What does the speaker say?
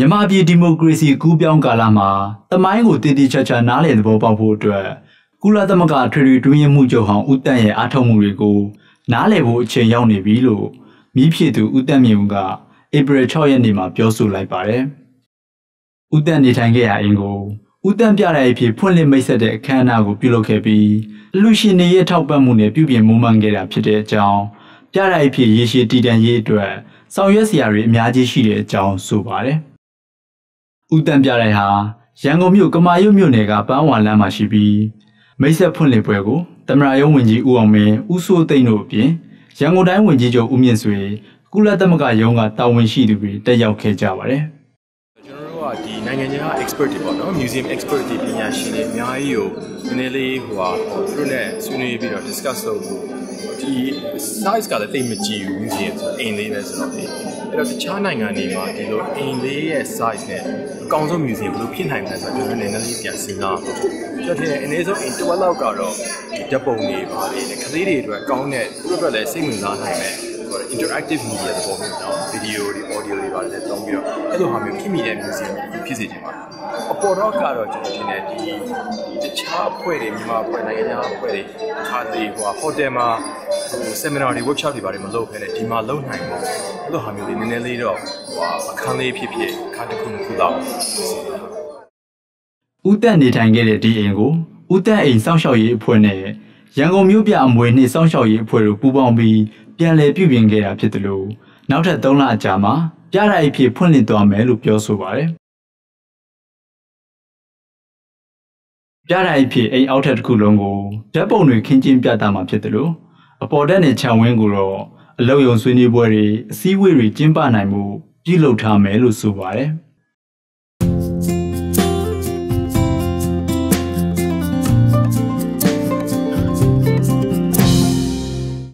မြန်မာပြည်ဒီမိုကရေစီကူးပြောင်းကာလမှာတမိုင်းကိုတည်တည်ချာချာနားလည်သဘောပေါက်ဖို့အတွက်ကုလသမဂ္ဂထွေထွေတွင်းရင်မှုချုပ်ဟောင်းဦးတန့်ရဲ့အားထုတ်မှုတွေကိုနားလည်ဖို့အချိန်ရောက်နေပြီလို့မိဖြစ်သူဦးတန့်မြင့်ဦးကဧပြီ6ရက်နေ့မှာပြောဆိုလိုက်ပါတယ်။ဦးတန့်နေထိုင်ခဲ့ရအင်ကိုဦးတန့်ပြတဲ့အဖြစ်ဖွင့်လှစ်မိတ်ဆက်တဲ့အခမ်းအနားကိုပြုလုပ်ခဲ့ပြီးလူရှင်တွေရဲ့ထောက်ပံ့မှုနဲ့ပြုပြင်မွမ်းမံခဲ့တာဖြစ်တဲ့အကြောင်းပြတဲ့အဖြစ်ရေရှည်တည်တံ့ရေးအတွက်ဆောင်ရွက်စရာတွေအများကြီးရှိတဲ့အကြောင်းဆိုပါတယ်။ ဦးတန့်ပြတဲ့ဟာရန်ကုန်မြို့ကမာရွတ်မြို့နယ်ကပန်းဝါလမ်းမှာရှိပြီးမိတ်ဆက်ဖွင့်လှစ်ပွဲကိုတမရယုံဝင်ကြီးဦးအောင်မင်းဦးစိုးသိန်းတို့အပြင်ရန်ကုန်တိုင်းဝင်ကြီးချုပ်ဦးမြင့်ဆွေကုလသမဂ္ဂရုံးကတာဝန်ရှိသူတွေတက်ရောက်ခဲ့ကြပါတယ်။ကျွန်တော်တို့က ဒီနိုင်ငံခြား expert တွေပေါ့နော် museum expert တွေပညာရှင်တွေအများကြီးကိုနည်းနည်းလေးဟိုဟာသူတို့နဲ့ဆွေးနွေးပြီးတော့ discuss လုပ်ဖို့ဒီ size ကလည်းတိတ်မကြည့်ဘူး museum ဆိုအိမ်လေးပဲဆိုတော့လေအဲ့တော့တခြားနိုင်ငံတွေမှာဒီလိုအိမ်လေးရဲ့ size နဲ့အကောင်းဆုံး museum ဘယ်လိုဖြစ်နိုင်မလဲဆိုတော့ကျွန်တော်နည်းနည်းလေးပြန်စဉ်းစားဖို့ကျွန်တော်ထင်တယ်အနည်းဆုံးအိမ်တစ်ဝက်လောက်ကတော့ဒီဓာတ်ပုံတွေပါလေကလေးတွေအတွက်ကောင်းတဲ့သူတို့အတွက်လည်းစိတ်ဝင်စားနိုင်မယ် interactive media သဘောမျိုးเนาะ video တွေ audio တွေပါတယ်လည်းသုံးပြီးတော့အဲ့လိုဟာမျိုးဖြစ်မိတဲ့ museum ဖြစ်စေချင်ပါတယ်အပေါ်တော့ကတော့ကျွန်တော်ထင်တယ်ဒီတခြားအဖွဲ့တွေမြန်မာအဖွဲ့နိုင်ငံခြားအဖွဲ့တွေခါသေးဟိုဟိုတယ်မှာဟို seminar တွေ workshop တွေပါတယ်မလုပ်ဘဲနဲ့ဒီမှာလုပ်နိုင်ဖို့အဲ့လိုဟာမျိုးတွေနည်းနည်းလေးတော့ဟိုအခန်းလေးဖြစ်ဖြစ်အခန်းတစ်ခုတစ်ခုတော့စီစဉ်တာ ဦးတက်နေထိုင်ခဲ့တဲ့ဒီအိမ်ကိုဦးတက်အိမ်စောင့်ရှောက်ရေးအဖွဲ့နဲ့ရန်ကုန်မြို့ပြအမွေနှင့်စောင့်ရှောက်ရေးအဖွဲ့တို့ပူးပေါင်းပြီး ပြန်လည်ပြုပြင်ခဲ့တာဖြစ်တယ်လို့နောက်ထပ်3လအကြာမှာပြရိုက်ဖြစ်ဖွင့်လှစ်သွားမယ်လို့ပြောဆိုပါတယ်ပြရိုက်ဖြစ်အိမ်အောက်ထပ်တစ်ခုလုံးကိုဓာတ်ပုံတွေခင်းကျင်းပြသမှာဖြစ်တယ်လို့အပေါ်တက်နဲ့ခြံဝင်းကိုတော့အလုံယုံဆွေးနွေးပွဲတွေအစည်းအဝေးတွေကျင်းပနိုင်မှုပြုလုပ်ထားမယ်လို့ဆိုပါတယ်။